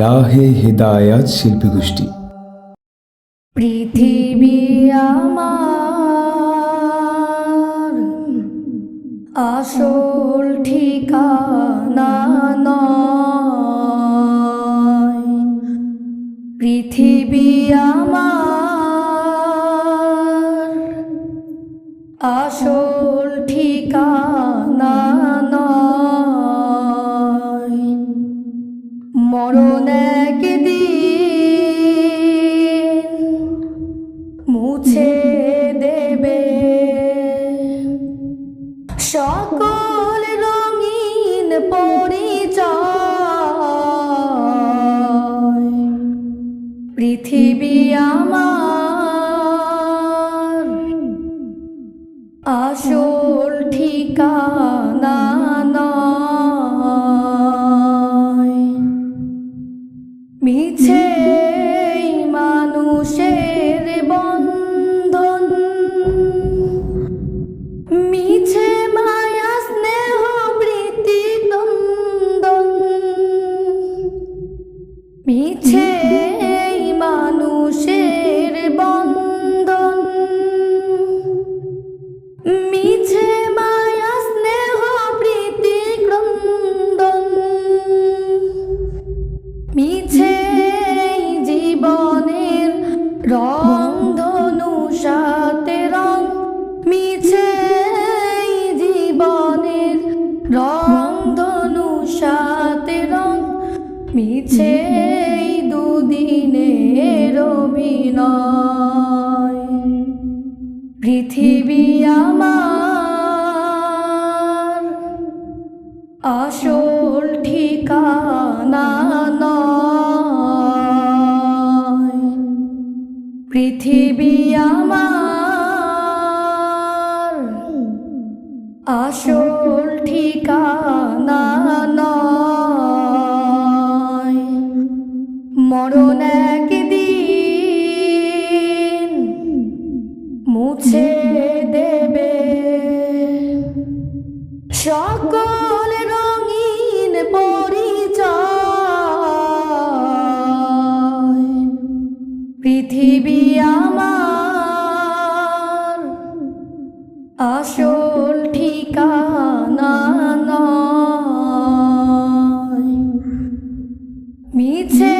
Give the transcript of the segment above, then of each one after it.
রাহে হেদায়াত শিল্পী গোষ্ঠী। পৃথিবী আমার আসল ঠিকানা পৃথিবী আমার আসল আসল ঠিকানা নয় মিছে মানুষের বন্ধন মিছে মায়া স্নেহ বৃত্তি নন্দন মিছে মিছে জীবনের রং ধনু সাথে রং, মিছে জীবনের রং ধনু সাথে রং, মিছে দুদিনের অভিনয়। পৃথিবী আমার আসল ঠিকানা পৃথিবী আমার আসল ঠিকানা নয়। মরণ একদিন মুছে দেবে। সকল পৃথিবী আমার। আসল ঠিকানা নয়। মিছে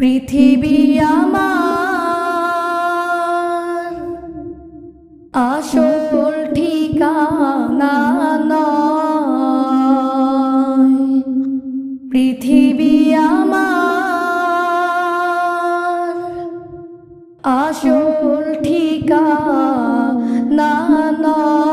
পৃথিবী আমার। আসল ঠিকানা নয়। পৃথিবী আমার। আসল ঠিকানা